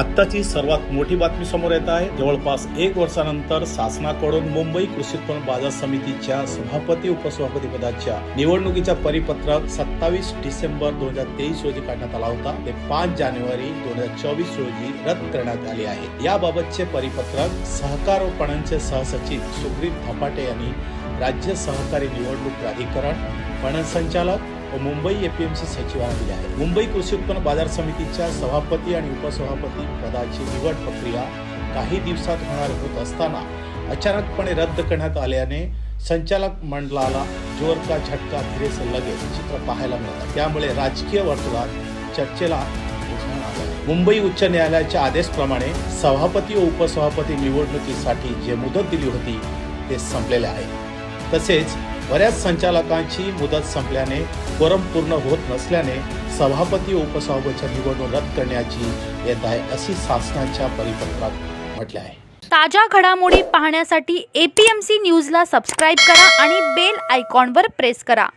आत्ताची सर्वात मोठी बातमी समोर येत आहे. जवळपास एक वर्षानंतर शासनाकडून मुंबई कृषी उत्पन्न बाजार समितीच्या सभापती उपसभापती पदाच्या निवडणुकीच्या परिपत्रक सत्तावीस डिसेंबर दोन हजार तेवीस रोजी काढण्यात आला होता. ते पाच जानेवारी दोन हजार चोवीस रोजी रद्द करण्यात आले आहे. याबाबतचे परिपत्रक सहकार व पणनचे सहसचिव सुग्रीत थपाटे यांनी राज्य सहकारी निवडणूक प्राधिकरण पणन संचालक व मुंबई एपीएमसी सचिव दिले आहे. मुंबई कृषी उत्पन्न बाजार समितीच्या सभापती आणि उपसभापती पदाची निवड प्रक्रिया काही दिवसात होणार होत असताना अचानकपणे रद्द करण्यात आल्याने संचालक मंडळाला जोर का झटका धीरेस लगेच चित्र पाहायला मिळतात त्यामुळे राजकीय वर्तुळात चर्चेला मुंबई उच्च न्यायालयाच्या आदेशप्रमाणे सभापती व उपसभापती निवडणुकीसाठी जे मुदत दिली होती ते संपलेले आहे. तसेच बऱ्याच संचालकांची मुदत संपल्याने कोरम पूर्ण होत नसल्याने सभापती उपसभापतीच्या निवडणूक रद्द करण्याची येत आहे अशी शासनाच्या परिपत्रात म्हटले आहे. ताज्या घडामोडी पाहण्यासाठी एपीएमसी न्यूजला सबस्क्राईब करा आणि बेल आयकॉनवर प्रेस करा.